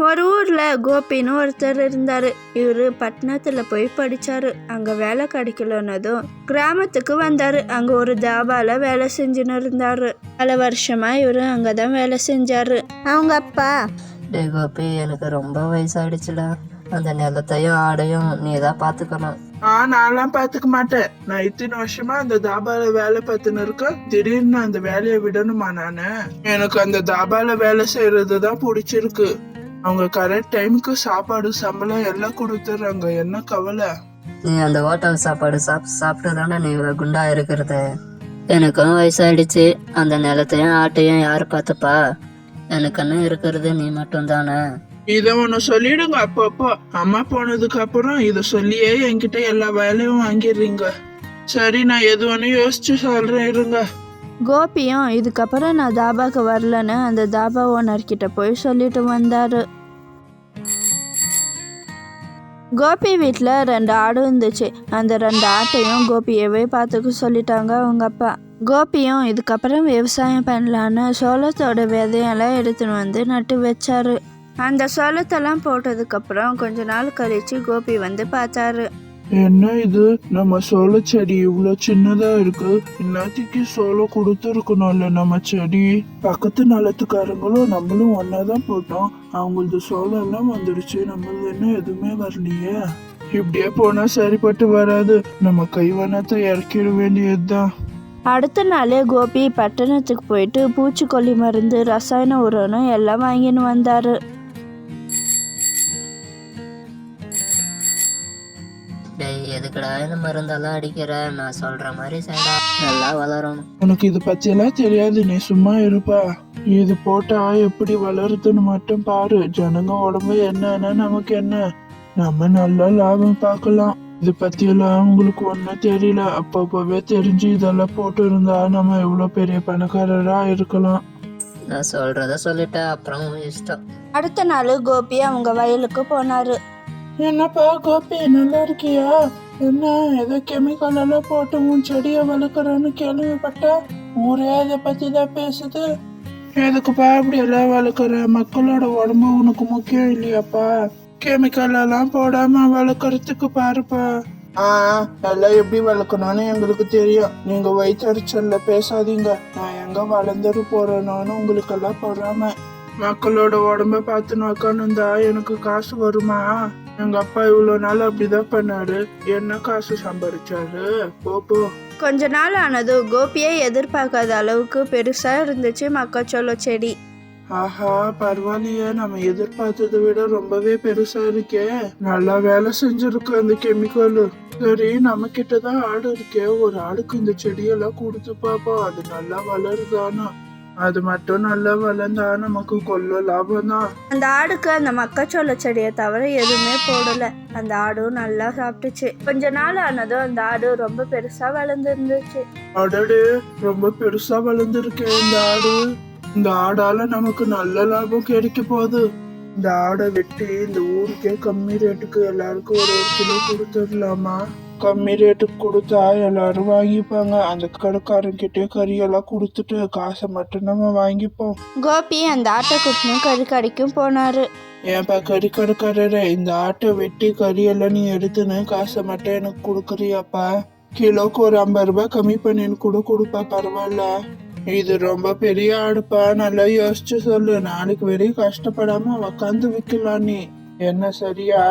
ஒரு ஊர்ல கோபின்னு ஒருத்தர் இருந்தாரு. இவரு பட்டணத்துல போய் படிச்சாரு. அங்க வேலை கிடைக்கலன்னதும் கிராமத்துக்கு வந்தாரு. அங்க ஒரு தாபால வேலை செஞ்சுன்னு இருந்தாரு. பல வருஷமா இவரு அங்கதான் வேலை செஞ்சாரு. அவங்க அப்பா டே கோபி எனக்கு ரொம்ப வயசாயிடுச்சுடா. அந்த நிலத்தையும் ஆடையும் நீ தான் பார்த்துக்கணும் ஆ நான்லாம் பாத்துக்க மாட்டேன். நான் இத்தனை வருஷமா அந்த தாபால வேலை பார்த்துன்னு இருக்கேன். திடீர்னு அந்த வேலையை விடணுமா நானு? எனக்கு அந்த தாபால வேலை செய்யறது தான் பிடிச்சிருக்கு. அவங்க கரெக்ட் டைமுக்கு சாப்பாடு சம்பளம் எல்லாம் கொடுத்துட்றாங்க. என்ன கவலை? நீ அந்த ஹோட்டல் சாப்பாடு சாப்பிட்டு சாப்பிட்டு தானே நீ இவ்வளோ குண்டா இருக்கிறது? எனக்கும் வயசாயிடுச்சு. அந்த நிலத்தையும் ஆட்டையும் யார் பார்த்துப்பா? எனக்குன்னு இருக்கிறது நீ மட்டும் தானே இத ஒண்ணு சொல்லிடுங்க. அப்பப்போ அம்மா போனதுக்கு அப்புறம் இத சொல்லியே என்கிட்ட எல்லா வேலையும் வாங்கிடுறீங்க. சரி நான் எது ஒண்ணு யோசிச்சு சொல்றேன் இருங்க. கோபியும் இதுக்கப்புறம் நான் தாபாவுக்கு வரலன்னு அந்த தாபா ஓனர்கிட்ட போய் சொல்லிட்டு வந்தாரு. கோபி வீட்டில் ரெண்டு ஆடு இருந்துச்சு. அந்த ரெண்டு ஆட்டையும் கோபியவே பார்த்துக்க சொல்லிட்டாங்க அவங்க அப்பா. கோபியும் இதுக்கப்புறம் விவசாயம் பண்ணலான்னு சோளத்தோட விதையெல்லாம் எடுத்துன்னு வந்து நட்டு வச்சாரு. அந்த சோளத்தெல்லாம் போட்டதுக்கப்புறம் கொஞ்ச நாள் கழிச்சு கோபி வந்து பார்த்தாரு. என்ன இது நம்ம சோள செடி இவ்வளோ சின்னதா இருக்கு. இன்னத்துக்கு சோளம் கொடுத்துருக்கணும்ல நம்ம செடி. பக்கத்து நிலத்துக்காரங்களும் நம்மளும் ஒன்னாதான் போட்டோம். அவங்களது சோளம் எல்லாம் வந்துடுச்சு நம்மளது என்ன எதுவுமே வரலையே. இப்படியே போனா சரிப்பட்டு வராது. நம்ம கைவனத்தை இறக்கிட வேண்டியதுதான். அடுத்த நாளே கோபி பட்டணத்துக்கு போயிட்டு பூச்சிக்கொல்லி மருந்து ரசாயன உரம்னு எல்லாம் வாங்கின்னு வந்தாரு. மருந்தெல்லாம் அடிக்கிற நான் சொல்ற மாதிரி செய்டா நல்லா வளரும் உனக்கு இது பத்தியெல்லாம் தெரியாது நீ சும்மா இருப்பா. இது போட்டா எப்படி வளருதுன்னு மட்டும் பாரு. ஜனங்க உடம்பு என்னன்னா நமக்கு என்ன? நம்ம நல்லா லாபம் பார்க்கலாம். இது பத்தியெல்லாம் உங்களுக்கு ஒன்றும் தெரியல. அப்பப்பவே தெரிஞ்சு இதெல்லாம் போட்டு இருந்தா நம்ம எவ்வளவு பெரிய பணக்காரரா இருக்கலாம். நான் சொல்றத சொல்லிட்டேன். அப்புறம் இஷ்டம். அடுத்த நாள் கோபி அவங்க வயலுக்கு போனாரு. என்னப்பா கோபி நல்லா இருக்கியா? என்ன ஏதோ கெமிக்கல் எல்லாம் போட்டு உன் செடியை வளர்க்குறேன்னு கேள்விப்பட்டேன். ஊரே அதை பற்றி தான் பேசுது. எதுக்குப்பா அப்படி எல்லாம் வளர்க்குற? மக்களோட உடம்பு உனக்கு முக்கியம் இல்லையாப்பா? கெமிக்கல் எல்லாம் போடாம வளர்க்குறதுக்கு பாருப்பா. ஆ எல்லாம் எப்படி வளர்க்கணும்னு எங்களுக்கு தெரியும். நீங்க வயிற்றுச்சல்ல பேசாதீங்க. நான் எங்க வளர்ந்துட்டு போறேனோன்னு உங்களுக்கு எல்லாம் பொறாம. மக்களோட உடம்ப பார்த்து நோக்கணுந்தா எனக்கு காசு வருமா? எங்க அப்பா இவ்வளவு நாள் அப்படிதான் பண்ணாரு. என்ன காசு சம்பாதிச்சாரு போ போ. கொஞ்ச நாள் ஆனதும் கோபியை எதிர்பார்க்காத அளவுக்கு பெருசா இருந்துச்சு மக்காச்சோள செடி. ஆஹா பரவாயில்லையே. நம்ம எதிர்பார்த்ததை விட ரொம்பவே பெருசா இருக்கே. நல்லா வேலை செஞ்சிருக்கு அந்த கெமிக்கல். சரி நம்ம கிட்டதான் ஆடு இருக்கே. ஒரு ஆடுக்கு இந்த செடியெல்லாம் கொடுத்து பாப்போம் அது நல்லா வளருதானா அது மட்டும் நல்லா வளர்ந்தா நமக்கு கொள்ள லாபம் தான். அந்த ஆடுக்கு அந்த மக்காச்சோள செடியை தவிர எதுவுமே போடல. அந்த ஆடும் நல்லா சாப்பிட்டுச்சு. கொஞ்ச நாள் ஆனதும் அந்த ஆடு ரொம்ப பெருசா வளர்ந்துருந்துச்சு. அடடே ரொம்ப பெருசா வளர்ந்துருக்கே இந்த ஆடு. இந்த ஆடால நமக்கு நல்ல லாபம் கிடைக்க போகுது. இந்த ஆடை வெட்டி இந்த ஊருக்கே கம்மி ரேட்டுக்கு எல்லாருக்கும் ஒரு ஒரு கிலோ கொடுத்துடலாமா? கம்மி ரேட்டுக்கு கொடுத்தா எல்லாரும் வாங்கிப்பாங்க அந்த கடைக்காரங்கிட்டே கறியெல்லாம் கொடுத்துட்டு காசை மட்டும் நம்ம வாங்கிப்போம். கோபி அந்த ஆட்டை கூட்டின்னு கறி கடைக்கும் போனாரு. ஏன்பா கறி கடைக்காரரே இந்த ஆட்டை வெட்டி கறியெல்லாம் நீ எடுத்துன்னு காசை மட்டும் எனக்கு கொடுக்குறியாப்பா? கிலோக்கு ஒரு ஐம்பது ரூபாய் கம்மி பண்ணின்னு கூட கொடுப்பா பரவாயில்ல. இது ரொம்ப பெரிய ஆடுப்பா நல்லா யோசிச்சு சொல்லு. நாளைக்கு வரையும் கஷ்டப்படாம உக்காந்து விக்கலாம் நீ. என்ன சரியா?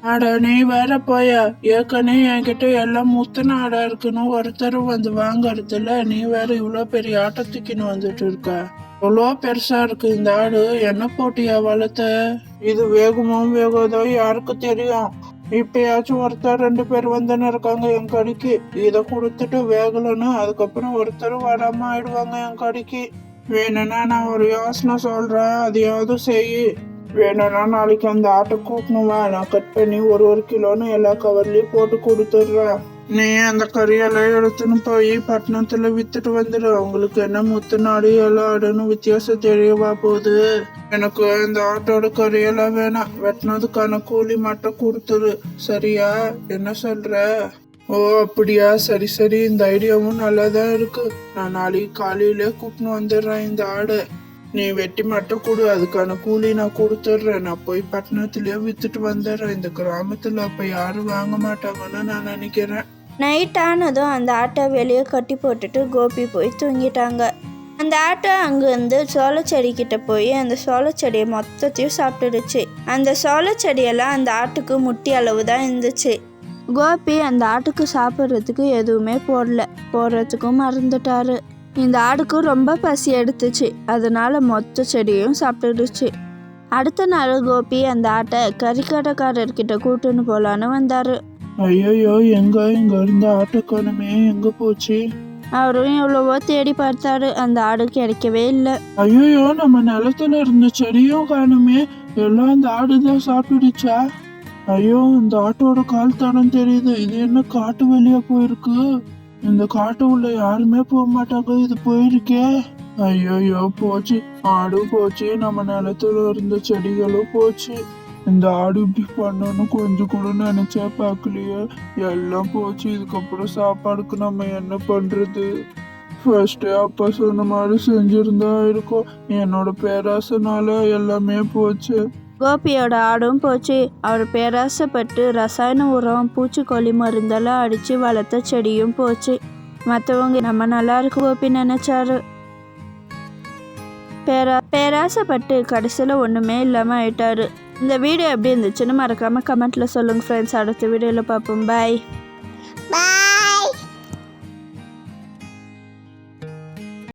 அட நீ வேற போயா. ஏற்கனவே என்கிட்ட எல்லாம் முத்தின ஆடா இருக்குன்னு ஒருத்தரும் வந்து வாங்கறதுல நீ வேற இவ்வளோ பெரிய ஆட்டத்துக்குன்னு வந்துட்டு இருக்க. எவ்வளோ பெருசா இருக்கு இந்த ஆடு. என்ன போட்டியா வளர்த்த? இது வேகுமோ வேகாதோ யாருக்கு தெரியும்? இப்பயாச்சும் ஒருத்தர் ரெண்டு பேர் வந்துன்னு இருக்காங்க என் கடைக்கு. இதை கொடுத்துட்டு வேகலன்னு அதுக்கப்புறம் ஒருத்தர் வராம ஆயிடுவாங்க என் கடைக்கு. வேணும்னா நான் ஒரு யோசனை சொல்றேன். அதையாவது செய். வேணும்னா நாளைக்கு அந்த ஆட்டை கூட்டணுமா நான் கட் பண்ணி ஒரு ஒரு கிலோன்னு எல்லா கவர்லயும் போட்டு கொடுத்துட்றேன். நீ அந்த கறியெல்லாம் எடுத்துன்னு போய் பட்டணத்துல வித்துட்டு வந்துடு உங்களுக்கு என்ன முத்து நாடு எல்லாம் ஆடுன்னு வித்தியாசம் தெரியவா போகுது. எனக்கு இந்த ஆட்டோட கறியெல்லாம் வேணாம். வெட்டினதுக்கான கூலி மட்டும் கொடுத்துரு. சரியா? என்ன சொல்ற? ஓ அப்படியா? சரி சரி. இந்த ஐடியாவும் நல்லா தான் இருக்கு. நான் நாளைக்கு காலையில கூப்பிட்டு வந்துடுறேன் இந்த ஆடை. நீ வெட்டி மட்டும் கொடு அதுக்கான கூலி நான் கொடுத்துட்றேன். நான் போய் பட்டணத்துலயே வித்துட்டு வந்துடுறேன். இந்த கிராமத்துல அப்ப யாரும் வாங்க மாட்டாங்கன்னு நான் நினைக்கிறேன். நைட் ஆனதும் அந்த ஆட்டை வெளியே கட்டி போட்டுட்டு கோபி போய் தூங்கிட்டாங்க. அந்த ஆட்டை அங்கேருந்து சோளச்செடிக்கிட்ட போய் அந்த சோளச்செடியை மொத்தத்தையும் சாப்பிட்டுடுச்சு. அந்த சோளச்செடியெல்லாம் அந்த ஆட்டுக்கு முட்டி அளவு தான் இருந்துச்சு. கோபி அந்த ஆட்டுக்கு சாப்பிட்றதுக்கு எதுவுமே போடல. போடுறதுக்கும் மறந்துட்டாரு. இந்த ஆடுக்கு ரொம்ப பசி எடுத்துச்சு. அதனால மொத்த செடியும் சாப்பிட்டுடுச்சு. அடுத்த நாள் கோபி அந்த ஆட்டை கறிக்கடைக்காரர்கிட்ட கூட்டுன்னு போலான்னு வந்தாரு. ஐயோ எங்க இங்க இருந்த ஆட்டோக்கானமே எங்க போச்சு? அவரும் எவ்வளவோ தேடி பார்த்தாரு. அந்த ஆடு கிடைக்கவே இல்லை. ஐயோ நம்ம நிலத்துல இருந்த செடியும் காணுமே. எல்லாம் இந்த ஆடுதான் சாப்பிட்டுடுச்சா? ஐயோ இந்த ஆட்டோட கால் தடம் தெரியுது. இது என்ன காட்டு வழியா போயிருக்கு? இந்த காட்டு உள்ள யாருமே போக மாட்டாங்க. இது போயிருக்கே. ஐயோ போச்சு. ஆடு போச்சு. நம்ம நிலத்துல இருந்த செடிகளும் போச்சு. இந்த ஆடு இப்படி பண்ணணும்னு கொஞ்சம் கூட நினைச்சா பார்க்கலையே. எல்லாம் போச்சு. இதுக்கப்புறம் சாப்பாடுக்கு நம்ம என்ன பண்றது? ஃபர்ஸ்டே அப்பா சொன்ன மாதிரி செஞ்சிருந்தா இருக்கும். என்னோட பேராசனால எல்லாமே போச்சு. கோபியோட ஆடும் போச்சு. அவர் பேராசைப்பட்டு ரசாயன உரம் பூச்சிக்கொல்லி மருந்தெல்லாம் அடித்து வளர்த்த செடியும் போச்சு. மற்றவங்க நம்ம நல்லா இருக்கு கோபி நினைச்சாரு. பேரா பேராசைப்பட்டு கடைசியில் ஒன்றுமே இல்லாமல் ஆயிட்டாரு. இந்த வீடியோ எப்படி இருந்துச்சுன்னு மறக்காமல் கமெண்ட்டில் சொல்லுங்கள் ஃப்ரெண்ட்ஸ் அடுத்த வீடியோவில் பார்ப்போம். பாய்